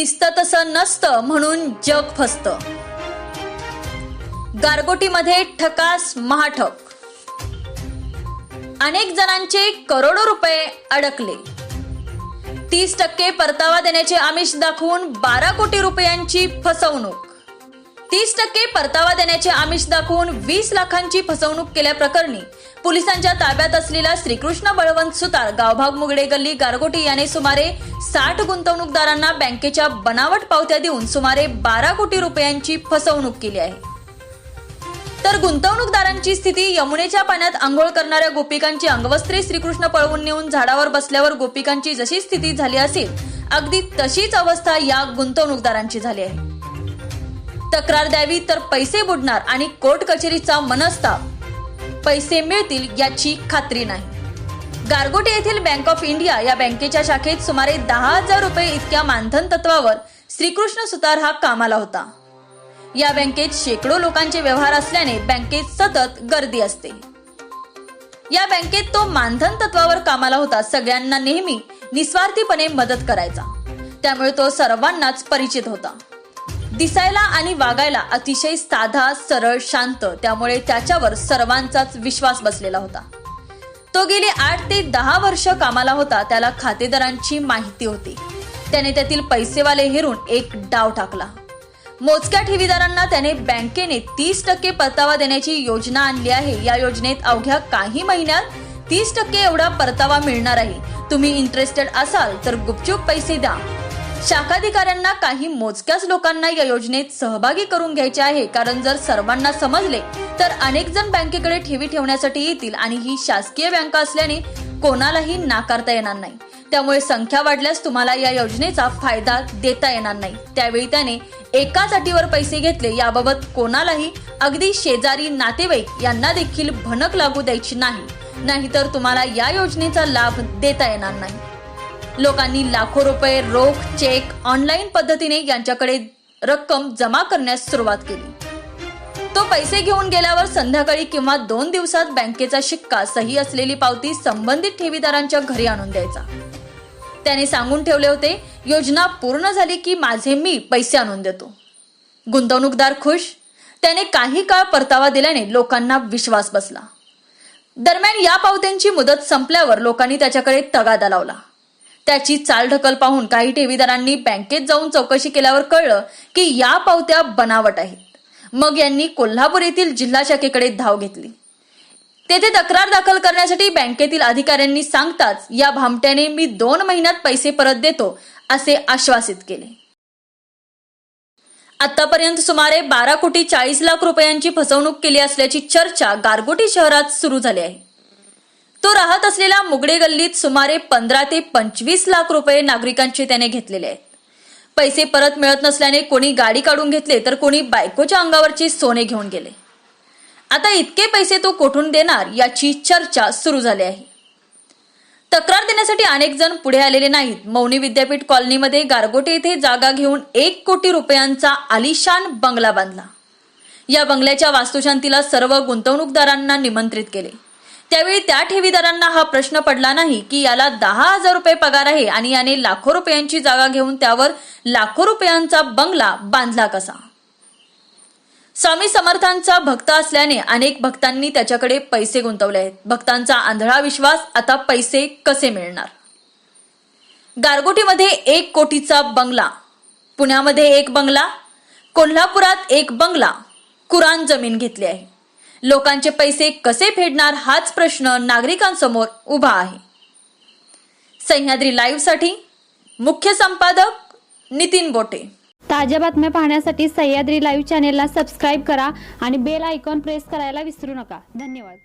दिसतं तसं नसतं म्हणून जग फसतं. गारगोटीमध्ये ठकास महाठक. अनेक जणांचे करोडो रुपये अडकले. तीस टक्के परतावा देण्याचे आमिष दाखवून बारा कोटी रुपयांची फसवणूक. तीस टक्के परतावा देण्याचे आमिष दाखवून वीस लाखांची फसवणूक केल्याप्रकरणी पोलिसांच्या ताब्यात असलेला श्रीकृष्ण बळवंत सुतार गावभाग मुगडे गल्ली गारगोटी याने सुमारे साठ गुंतवणूकदारांना बँकेच्या बनावट पावत्या देऊन सुमारे बारा कोटी रुपयांची फसवणूक केली आहे. तर गुंतवणूकदारांची स्थिती यमुनेच्या पाण्यात आंघोळ करणाऱ्या गोपिकांची अंगवस्त्रे श्रीकृष्ण पळवून नेऊन झाडावर बसल्यावर गोपिकांची जशी स्थिती झाली असेल अगदी तशीच अवस्था या गुंतवणूकदारांची झाली आहे. तक्रार द्यावी तर पैसे बुडणार आणि कोर्ट कचेरीचा मनस्ताप पैसे मिळतील याची खात्री नाही. गारगोटे येथील बँक ऑफ इंडिया या बँकेच्या शाखेत सुमारे दहा हजार रुपये इतक्या मानधन तत्वावर श्रीकृष्ण सुतार हा कामाला होता. या बँकेत शेकडो लोकांचे व्यवहार असल्याने बँकेत सतत गर्दी असते. या बँकेत तो मानधन तत्वावर कामाला होता सगळ्यांना नेहमी निस्वार्थीपणे मदत करायचा. त्यामुळे तो सर्वांनाच परिचित होता. दिसायला आणि वागायला अतिशय साधा सरळ शांत. त्यामुळे त्याच्यावर सर्वांचाच विश्वास बसलेला होता. तो गेली आठ ते दहा वर्ष कामाला होता त्याला खातेदारांची माहिती होती. त्याने त्यातील पैसेवाले हिरून एक डाव टाकला. मोजक्या ठेवीदारांना त्याने बँकेने तीस टक्के परतावा देण्याची योजना आणली आहे. या योजनेत अवघ्या काही महिन्यात तीस टक्के एवढा परतावा मिळणार आहे. तुम्ही इंटरेस्टेड असाल तर गुपचूप पैसे द्या. शाखाधिकाऱ्यांना काही मोजक्याच लोकांना या योजनेत सहभागी करून घ्यायचे आहे. कारण जर सर्वांना समजले तर अनेक जण बँकेकडे ठेवी ठेवण्यासाठी येतील आणि ही शासकीय बँक असल्याने कोणालाही नाकारता येणार नाही. त्यामुळे संख्या वाढल्यास तुम्हाला या योजनेचा फायदा देता येणार नाही. त्यावेळी त्याने एकाच अटीवर पैसे घेतले याबाबत कोणालाही अगदी शेजारी नातेवाईक यांना देखील भनक लागू द्यायची नाही. नाहीतर तुम्हाला या योजनेचा लाभ देता येणार नाही. लोकांनी लाखो रुपये रोख चेक ऑनलाईन पद्धतीने यांच्याकडे रक्कम जमा करण्यास सुरुवात केली. तो पैसे घेऊन गेल्यावर संध्याकाळी किंवा दोन दिवसात बँकेचा शिक्का सही असलेली पावती संबंधित ठेवीदारांच्या घरी आणून द्यायचा. त्याने सांगून ठेवले होते योजना पूर्ण झाली की माझे मी पैसे आणून देतो. गुंतवणूकदार खुश त्याने काही काळ परतावा दिल्याने लोकांना विश्वास बसला. दरम्यान या पावत्यांची मुदत संपल्यावर लोकांनी त्याच्याकडे तगादा लावला. त्याची चालढकल पाहून काही ठेवीदारांनी बँकेत जाऊन चौकशी केल्यावर कळलं की या पावत्या बनावट आहेत. मग यांनी कोल्हापूर येथील जिल्हा शाखेकडे धाव घेतली. तेथे तक्रार दाखल करण्यासाठी बँकेतील अधिकाऱ्यांनी सांगताच या भामट्याने मी दोन महिन्यात पैसे परत देतो असे आश्वासित केले. आतापर्यंत सुमारे बारा कोटी चाळीस लाख रुपयांची फसवणूक केली असल्याची चर्चा गारगोटी शहरात सुरू झाली आहे. तो राहत असलेल्या मुगडे गल्लीत सुमारे पंधरा ते पंचवीस लाख रुपये नागरिकांचे त्याने घेतलेले आहेत. पैसे परत मिळत नसल्याने कोणी गाडी काढून घेतले तर कोणी बायकोच्या अंगावरचे सोने घेऊन गेले. आता इतके पैसे तो कोठून देणार याची चर्चा सुरू झाली आहे. तक्रार देण्यासाठी अनेक जण पुढे आलेले नाहीत. मौनी विद्यापीठ कॉलनीमध्ये गारगोटे येथे जागा घेऊन एक कोटी रुपयांचा आलिशान बंगला बांधला. या बंगल्याच्या वास्तुशांतीला सर्व गुंतवणूकदारांना निमंत्रित केले. त्यावेळी त्या ठेवीदारांना हा प्रश्न पडला नाही की याला दहा हजार रुपये पगार आहे आणि याने लाखो रुपयांची जागा घेऊन त्यावर लाखो रुपयांचा बंगला बांधला कसा? स्वामी समर्थांचा भक्त असल्याने अनेक भक्तांनी त्याच्याकडे पैसे गुंतवले आहेत. भक्तांचा आंधळा विश्वास आता पैसे कसे मिळणार? गारगोटीमध्ये एक कोटीचा बंगला. पुण्यामध्ये एक बंगला. कोल्हापुरात एक बंगला. कुराण जमीन घेतली आहे. लोकांचे पैसे कसे फेडणार हाच प्रश्न नागरिकांसमोर उभा आहे. सह्याद्री लाईव्हसाठी मुख्य संपादक नितीन बोटे. ताज्या बातम्या पाहण्यासाठी सह्याद्री लाईव्ह चॅनेलला सबस्क्राईब करा आणि बेल आयकॉन प्रेस करायला विसरू नका. धन्यवाद.